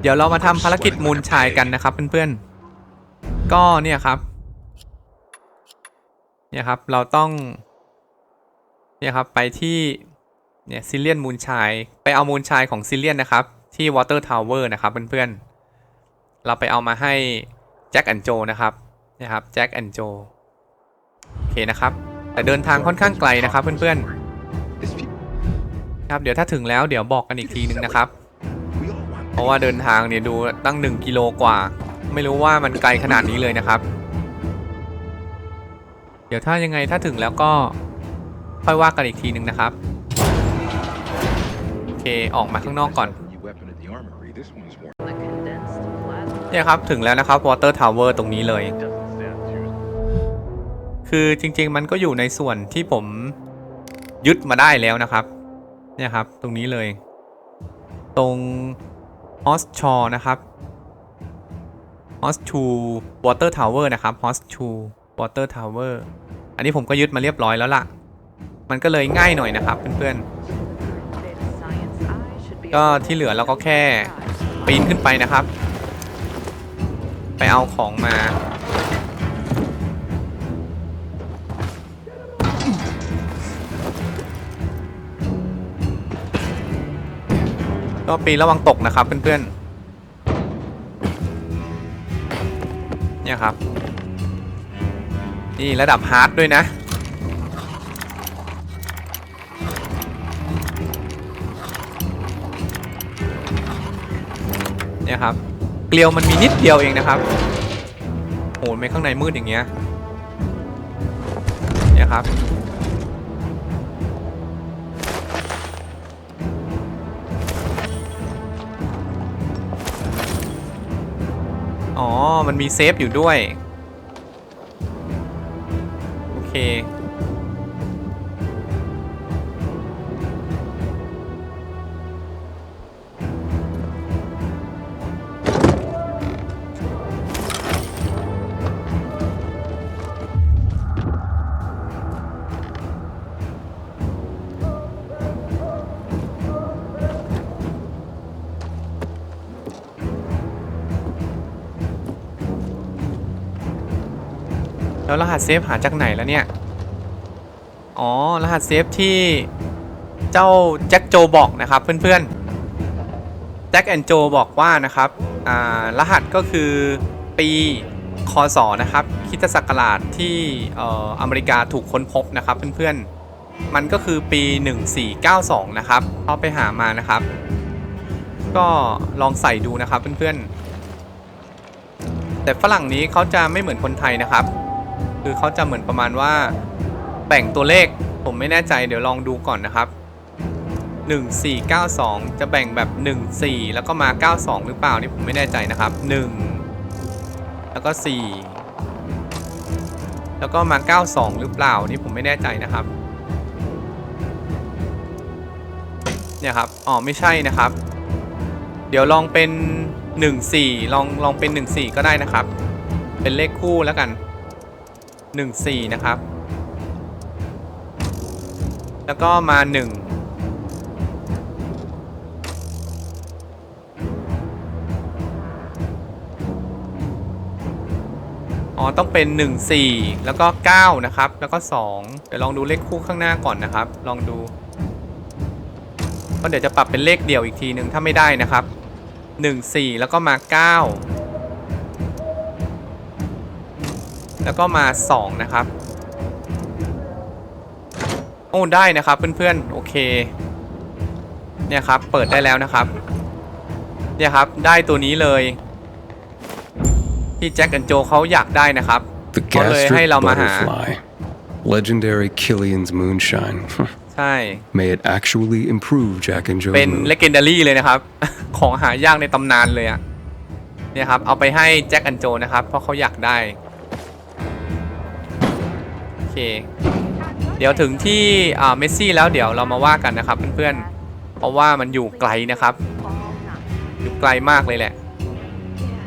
เดี๋ยวเรามาทำภารกิจมูลชายกันนะครับเพื่อนๆ ก็เนี่ยครับ เนี่ยครับเราต้อง เนี่ยครับไปที่เนี่ยซิเลียนมูลชายไปเอามูลชายของซิเลียนนะครับ ที่วอเตอร์ทาวเวอร์นะครับเพื่อนๆ เราไปเอามาให้แจ็คแอนโจนะครับเนี่ยครับแจ็คแอนโจโอเคนะครับ แต่เดินทางค่อนข้างไกลนะครับเพื่อนๆครับเดี๋ยวถ้าถึงแล้วเดี๋ยวบอกกันอีกทีนึงนะครับ ราะว่าเดินทางเนี่ยดูตั้ง 1 กิโลกว่า ไม่รู้ว่ามันไกลขนาดนี้เลยนะครับ เดี๋ยวถ้ายังไงถ้าถึงแล้วก็ค่อยว่ากันอีกทีหนึ่งนะครับ โอเคออกมาข้างนอกก่อนเนี่ยครับถึงแล้วนะครับ Water Tower ตรงนี้เลย คือจริงๆมันก็อยู่ในส่วนที่ผมยึดมาได้แล้วนะครับ เนี่ยครับ ตรงนี้เลย ตรง ฮอสชอนะครับฮอสชูวอเตอร์ทาวเวอร์นะครับฮอสชูวอเตอร์ทาวเวอร์อันนี้ผมก็ยึดมาเรียบร้อยแล้วล่ะ มันก็เลยง่ายหน่อยนะครับเพื่อนๆ ก็ที่เหลือเราก็แค่ปีนขึ้นไปนะครับ ไปเอาของมา ก็ปีระวังตกนะครับ เพื่อนๆ เนี่ยครับ นี่ระดับฮาร์ดด้วยนะ เนี่ยครับ เกลียวมันมีนิดเดียวเองนะครับโอ้ยไม่ข้างในมืดอย่างเงี้ย เนี่ยครับ อ๋อ มันมีเซฟอยู่ด้วย โอเค แล้วรหัสเซฟหาจากไหนแล้วเนี่ย อ๋อ รหัสเซฟที่เจ้าแจ็คโจบอกนะครับเพื่อนๆ แจ็คแอนโจบอกว่านะครับอ่ารหัสก็คือปีคศนะครับคริดศักราชที่เอ่ออเมริกาถูกค้นพบนะครับเพื่อนๆ มันก็คือปี 1492 นะครับเข้าไปหามานะครับ ก็ลองใส่ดูนะครับเพื่อนๆ แต่ฝรั่งนี้เขาจะไม่เหมือนคนไทยนะครับ คือเขาจะเหมือนประมาณว่าแบ่งตัวเลขผมไม่แน่ใจเดี๋ยวลองดูก่อนนะครับ 1492 จะแบ่งแบบ 14 แล้วก็มา 92 หรือเปล่านี่ผมไม่แน่ใจนะครับ 1 แล้วก็ 4 แล้วก็มา 92 หรือเปล่านี่ผมไม่แน่ใจนะครับเนี่ยครับอ๋อไม่ใช่นะครับ เดี๋ยวลองเป็น 14 ลองลองเป็น 14 ก็ได้นะครับ เป็นเลขคู่แล้วกัน 14 นะครับ แล้วก็มา 1 อ๋อ ต้องเป็น 1 4 แล้วก็ 9 นะครับ แล้วก็ 2 เดี๋ยวลองดูเลขคู่ข้างหน้าก่อนนะครับ ลองดู ก็เดี๋ยวจะปรับเป็นเลขเดี่ยวอีกทีหนึ่งถ้าไม่ได้นะครับ 1 4 แล้วก็มา 9 แล้วก็มา 2 นะครับ โอ้ได้นะครับเพื่อนๆโอเค เนี่ยครับเปิดได้แล้วนะครับ เนี่ยครับได้ตัวนี้เลยที่แจ็คแอนโจเขาอยากได้นะครับ The เขาเลยให้ gastric เรามาหา butterfly. Legendary Killian's moonshine. ใช่ May it actually improve Jack and Joe's เป็น mood. เล g เ n นดารี่เลยนะครับ ของหายากในตำนานเลยอะเนี่ยครับ เอาไปให้แจ็คแอนโจนะครับ เพราะเขาอยากได้โอ เคเดี๋ยวถึงที่อ่าเมสซี่แล้วเดี๋ยวเรามาว่ากันนะครับเพื่อนๆ เพราะว่ามันอยู่ไกลนะครับ อยู่ไกลมากเลยแหละ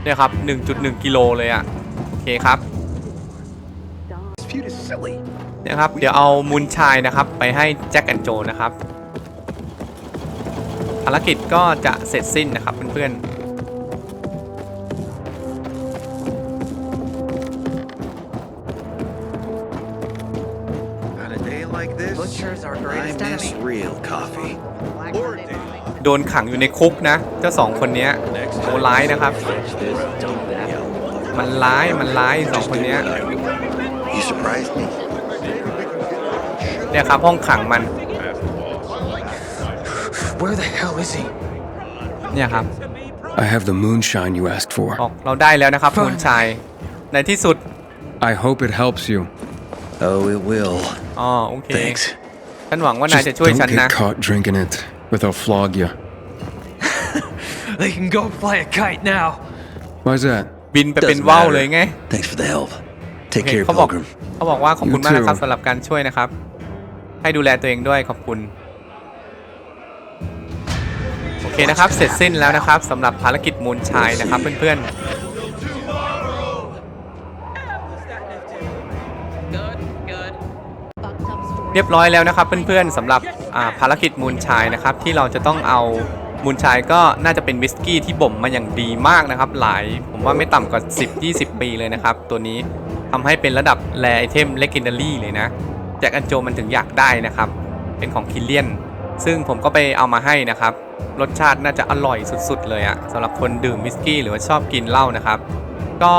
เนี่ยครับ 1.1 กิโลเลยอะโอเคครับ Feud is silly. นะครับ เดี๋ยวเอามูลชายนะครับ ไปให้แจ็คแอนโจนะครับ ภารกิจก็จะเสร็จสิ้นนะครับเพื่อนๆ Butchers are I greatest miss enemy. real coffee. Black Or Monday day. morning. โดนขังอยู่ในคุกนะเจ้าสองคนเนี้ยโหร้ายนะครับมันร้ายมันร้ายสองคนเนี้ย You surprised me. เนี่ยครับห้องขังมัน Where the hell is he? เนี่ยครับ I have the moonshine you asked บ for. อกเราได้แล้วนะครับคุณชาย ในที่สุด I hope it helps you. Oh, it will. อ๋อโอเค Thanks. ฉันหวังว่านาย Just จะช่วย don't ฉันนะ get caught drinking it, or they'll flog you. They can go fly a kite now. Why's that? บินไปเป็น Doesn't ว่าว matter. เลยไง Thanks for the help. โอ Take เค care, เขาบอก Pilgrim. เขาบอกว่าขอบคุณ You มากนะครับ too. สำหรับการช่วยนะครับ ให้ดูแลตัวเองด้วยขอบคุณ โอเคนะครับ เสร็จสิ้นแล้วนะครับสำหรับภารกิจมูลชายนะครับเพื่อนๆ เรียบร้อยแล้วนะครับเพื่อนๆสำหรับภารกิจมูลชายนะครับที่เราจะต้องเอามูลชายก็น่าจะเป็นวิสกี้ที่บ่มมาอย่างดีมากนะครับ หลายผมว่าไม่ต่ำกว่า 10-20 ปีเลยนะครับ ตัวนี้ทำให้เป็นระดับแรไอเทมเลกินดารี่เลยนะแจ็คอันโจมันถึงอยากได้นะครับ เป็นของคิลเลียน ซึ่งผมก็ไปเอามาให้นะครับ รสชาติน่าจะอร่อยสุดๆ เลยอะสำหรับคนดื่มวิสกี้หรือว่าชอบกินเหล้านะครับ ก็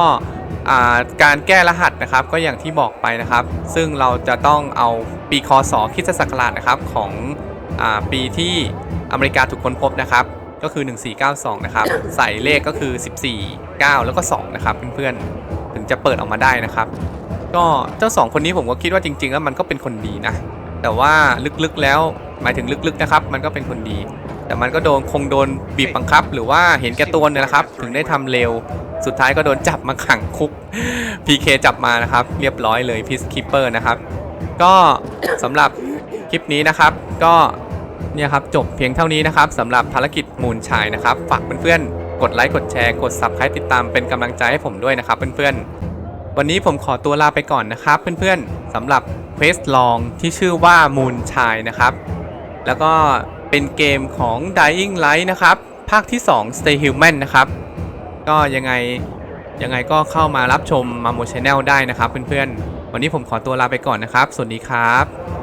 การแก้รหัสนะครับก็อย่างที่บอกไปนะครับ ซึ่งเราจะต้องเอาปีคศคิสตศักราชนะครับของอปีที่อเมริกาถูกค้นพบนะครับ ก็คือ 1492 นะครับ ใส่เลขก็คือ 14 9 แล้วก็ 2 นะครับเพื่อนๆ ถึงจะเปิดออกมาได้นะครับ ก็เจ้าสองคนนี้ผมก็คิดว่าจริง ๆ แล้วมันก็เป็นคนดีนะ แต่ว่าลึกๆแล้วหมายถึงลึกๆนะครับ มันก็เป็นคนดี แต่มันก็โดนคงโดนบีบบังคับ หรือว่าเห็นแก่ตัวเนี่ยนะครับ ถึงได้ทำเร็ว สุดท้ายก็โดนจับมาขังคุก PK จับมานะครับ เรียบร้อยเลยพีซคิปเปอร์นะครับ ก็สำหรับคลิปนี้นะครับ ก็เนี่ยครับจบเพียงเท่านี้นะครับสำหรับภารกิจมูลชายนะครับ ฝากเพื่อนๆกดไลค์กดแชร์กด Subscribe ติดตามเป็นกำลังใจให้ผมด้วยนะครับเพื่อนๆ วันนี้ผมขอตัวลาไปก่อนนะครับ เพื่อนๆสำหรับเควสลองที่ชื่อว่ามูลชายนะครับ แล้วก็ เป็นเกมของ Dying Light นะครับ ภาคที่ 2 Stay Human นะครับ ก็ยังไงยังไงก็เข้ามารับชมมาโมชแนลได้นะครับเพื่อนๆ วันนี้ผมขอตัวลาไปก่อนนะครับ สวัสดีครับ